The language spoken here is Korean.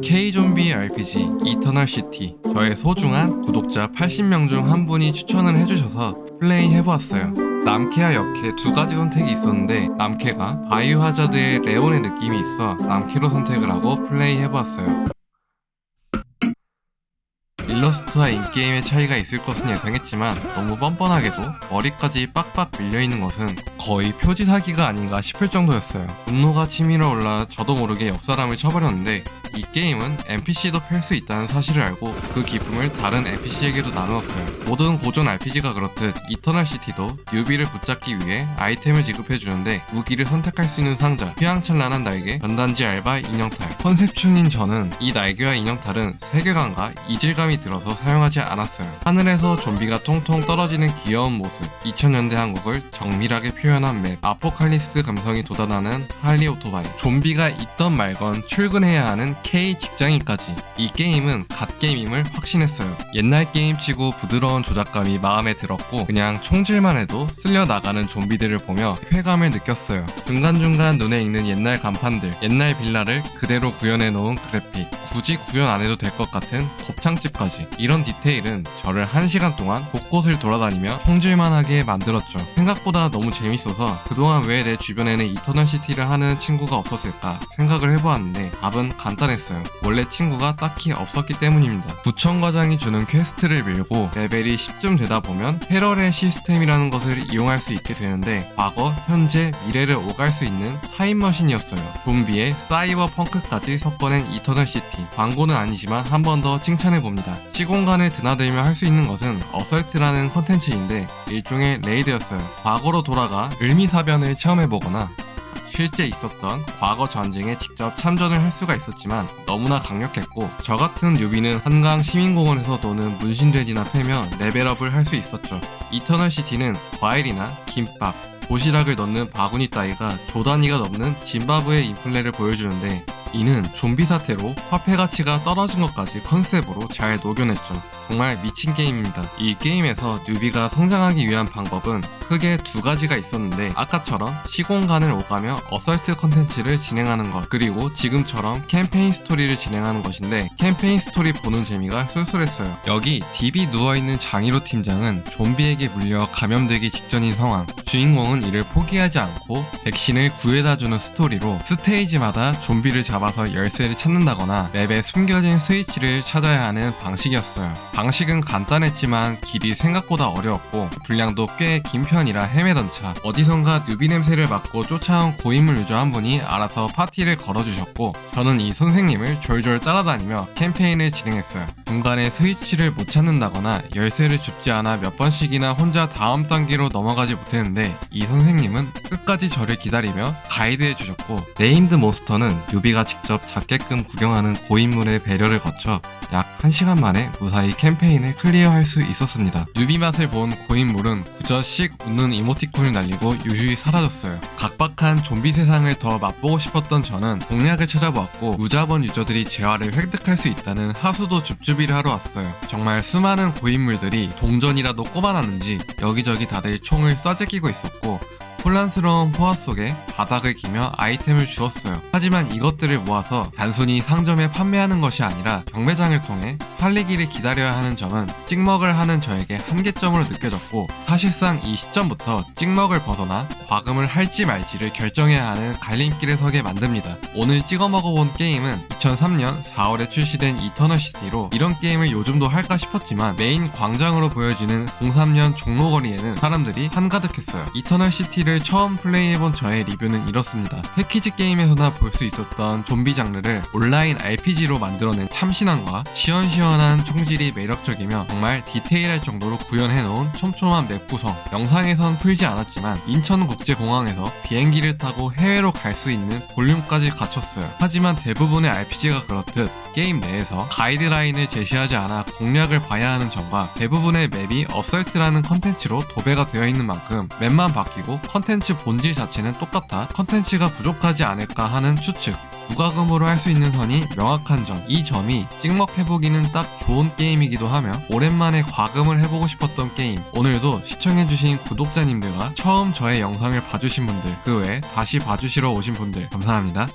K-좀비 RPG 이터널 시티 저의 소중한 구독자 80명 중 한 분이 추천을 해주셔서 플레이 해보았어요. 남캐와 역캐 두 가지 선택이 있었는데 남캐가 바이오 하자드의 레온의 느낌이 있어 남캐로 선택을 하고 플레이 해보았어요. 일러스트와 인게임의 차이가 있을 것은 예상했지만 너무 뻔뻔하게도 머리까지 빡빡 밀려있는 것은 거의 표지 사기가 아닌가 싶을 정도였어요. 분노가 치밀어 올라 저도 모르게 옆 사람을 쳐버렸는데 이 게임은 NPC도 펼 수 있다는 사실을 알고 그 기쁨을 다른 NPC에게도 나누었어요. 모든 고전 RPG가 그렇듯 이터널 시티도 뉴비를 붙잡기 위해 아이템을 지급해주는데 무기를 선택할 수 있는 상자, 휘황찬란한 날개, 전단지 알바, 인형탈. 컨셉 중인 저는 이 날개와 인형탈은 세계관과 이질감이 들어서 사용하지 않았어요. 하늘에서 좀비가 통통 떨어지는 귀여운 모습, 2000년대 한국을 정밀하게 표현한 맵, 아포칼립스 감성이 돋아나는 할리 오토바이, 좀비가 있던 말건 출근해야 하는 K 직장인까지 이 게임은 갓게임임을 확신했어요. 옛날 게임치고 부드러운 조작감이 마음에 들었고 그냥 총질만 해도 쓸려 나가는 좀비들을 보며 쾌감을 느꼈어요. 중간중간 눈에 익는 옛날 간판들, 옛날 빌라를 그대로 구현해 놓은 그래픽, 굳이 구현 안 해도 될 것 같은 곱창집 까지 이런 디테일은 저를 한 시간 동안 곳곳을 돌아다니며 총질만하게 만들었죠. 생각보다 너무 재밌어서 그동안 왜 내 주변에는 이터널 시티를 하는 친구가 없었을까 생각을 해보았는데 답은 간단했어요. 원래 친구가 딱히 없었기 때문입니다. 구청 과장이 주는 퀘스트를 밀고 레벨이 10쯤 되다 보면 패러렐 시스템이라는 것을 이용할 수 있게 되는데 과거, 현재, 미래를 오갈 수 있는 타임머신이었어요. 좀비의 사이버 펑크까지 섞어낸 이터널 시티. 광고는 아니지만 한 번 더 칭찬해 봅니다. 시공간을 드나들며 할 수 있는 것은 어설트라는 컨텐츠인데 일종의 레이드였어요. 과거로 돌아가 을미사변을 체험해 보거나 실제 있었던 과거 전쟁에 직접 참전을 할 수가 있었지만 너무나 강력했고 저 같은 뉴비는 한강 시민공원에서 노는 문신돼지나 패며 레벨업을 할 수 있었죠. 이터널 시티는 과일이나 김밥, 도시락을 넣는 바구니 따위가 조 단위가 넘는 짐바브웨 인플레를 보여주는데 이는 좀비 사태로 화폐 가치가 떨어진 것까지 컨셉으로 잘 녹여냈죠. 정말 미친 게임입니다. 이 게임에서 뉴비가 성장하기 위한 방법은 크게 두 가지가 있었는데 아까처럼 시공간을 오가며 어설트 컨텐츠를 진행하는 것 그리고 지금처럼 캠페인 스토리를 진행하는 것인데 캠페인 스토리 보는 재미가 쏠쏠했어요. 여기 딥이 누워있는 장희로 팀장은 좀비에게 물려 감염되기 직전인 상황 주인공은 이를 포기하지 않고 백신을 구해다주는 스토리로 스테이지마다 좀비를 잡아서 열쇠를 찾는다거나 맵에 숨겨진 스위치를 찾아야 하는 방식이었어요. 방식은 간단했지만 길이 생각보다 어려웠고 분량도 꽤 긴 편이라 헤매던 차 어디선가 뉴비 냄새를 맡고 쫓아온 고인물 유저 한 분이 알아서 파티를 걸어주셨고 저는 이 선생님을 졸졸 따라다니며 캠페인을 진행했어요. 중간에 스위치를 못 찾는다거나 열쇠를 줍지 않아 몇 번씩이나 혼자 다음 단계로 넘어가지 못했는데 이 선생님 은 끝까지 저를 기다리며 가이드해 주셨고 네임드 몬스터는 뉴비가 직접 잡게끔 구경하는 고인물의 배려를 거쳐 약 1시간 만에 무사히 캠페인을 클리어할 수 있었습니다. 뉴비 맛을 본 고인물은 그저 씩 웃는 이모티콘을 날리고 유유히 사라졌어요. 각박한 좀비 세상을 더 맛보고 싶었던 저는 공략을 찾아보았고 무자본 유저들이 재화를 획득할 수 있다는 하수도 줍줍이를 하러 왔어요. 정말 수많은 고인물들이 동전이라도 꼽아놨는지 여기저기 다들 총을 쏴제끼고 있었고 혼란스러운 포화 속에 바닥을 기며 아이템을 주었어요. 하지만 이것들을 모아서 단순히 상점에 판매하는 것이 아니라 경매장을 통해 팔리기를 기다려야 하는 점은 찍먹을 하는 저에게 한계점으로 느껴졌고 사실상 이 시점부터 찍먹을 벗어나 과금을 할지 말지를 결정해야 하는 갈림길에 서게 만듭니다. 오늘 찍어 먹어본 게임은 2003년 4월에 출시된 이터널 시티로 이런 게임을 요즘도 할까 싶었지만 메인 광장으로 보여지는 03년 종로거리에는 사람들이 한가득했어요. 이터널 시티를 처음 플레이해본 저의 리뷰는 이렇습니다. 패키지 게임에서나 볼 수 있었던 좀비 장르를 온라인 RPG로 만들어낸 참신함과 시원시원한 총질이 매력적이며 정말 디테일할 정도로 구현해놓은 촘촘한 맵 구성 영상에선 풀지 않았지만 인천국제공항에서 비행기를 타고 해외로 갈 수 있는 볼륨까지 갖췄어요. 하지만 대부분의 RPG가 그렇듯 게임 내에서 가이드라인을 제시하지 않아 공략을 봐야 하는 점과 대부분의 맵이 어설트라는 컨텐츠로 도배가 되어 있는 만큼 맵만 바뀌고 컨 텐츠 본질 자체는 똑같아 컨텐츠가 부족하지 않을까 하는 추측 무과금으로 할 수 있는 선이 명확한 점. 이 점이 찍먹 해보기는 딱 좋은 게임이기도 하며 오랜만에 과금을 해보고 싶었던 게임. 오늘도 시청해주신 구독자님들과 처음 저의 영상을 봐주신 분들, 그 외에 다시 봐주시러 오신 분들 감사합니다.